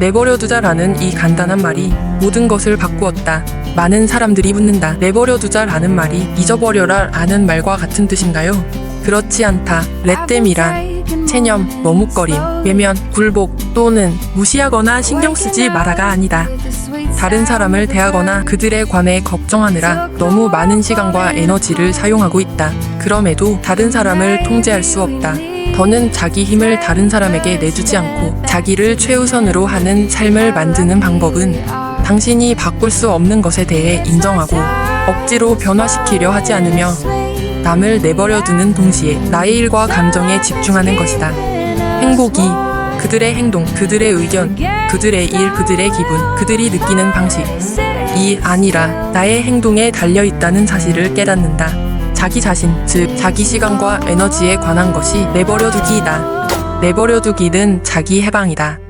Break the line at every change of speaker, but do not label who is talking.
내버려 두자라는 이 간단한 말이 모든 것을 바꾸었다. 많은 사람들이 묻는다. 내버려 두자라는 말이 잊어버려라 라는 말과 같은 뜻인가요? 그렇지 않다. 레댐이란 체념, 머뭇거림, 외면, 굴복 또는 무시하거나 신경 쓰지 말아가 아니다. 다른 사람을 대하거나 그들에 관해 걱정하느라 너무 많은 시간과 에너지를 사용하고 있다. 그럼에도 다른 사람을 통제할 수 없다. 더는 자기 힘을 다른 사람에게 내주지 않고 자기를 최우선으로 하는 삶을 만드는 방법은 당신이 바꿀 수 없는 것에 대해 인정하고 억지로 변화시키려 하지 않으며 남을 내버려 두는 동시에 나의 일과 감정에 집중하는 것이다. 행복이 그들의 행동, 그들의 의견, 그들의 일, 그들의 기분, 그들이 느끼는 방식, 이 아니라 나의 행동에 달려 있다는 사실을 깨닫는다. 자기 자신, 즉 자기 시간과 에너지에 관한 것이 내버려 두기이다. 내버려 두기는 자기 해방이다.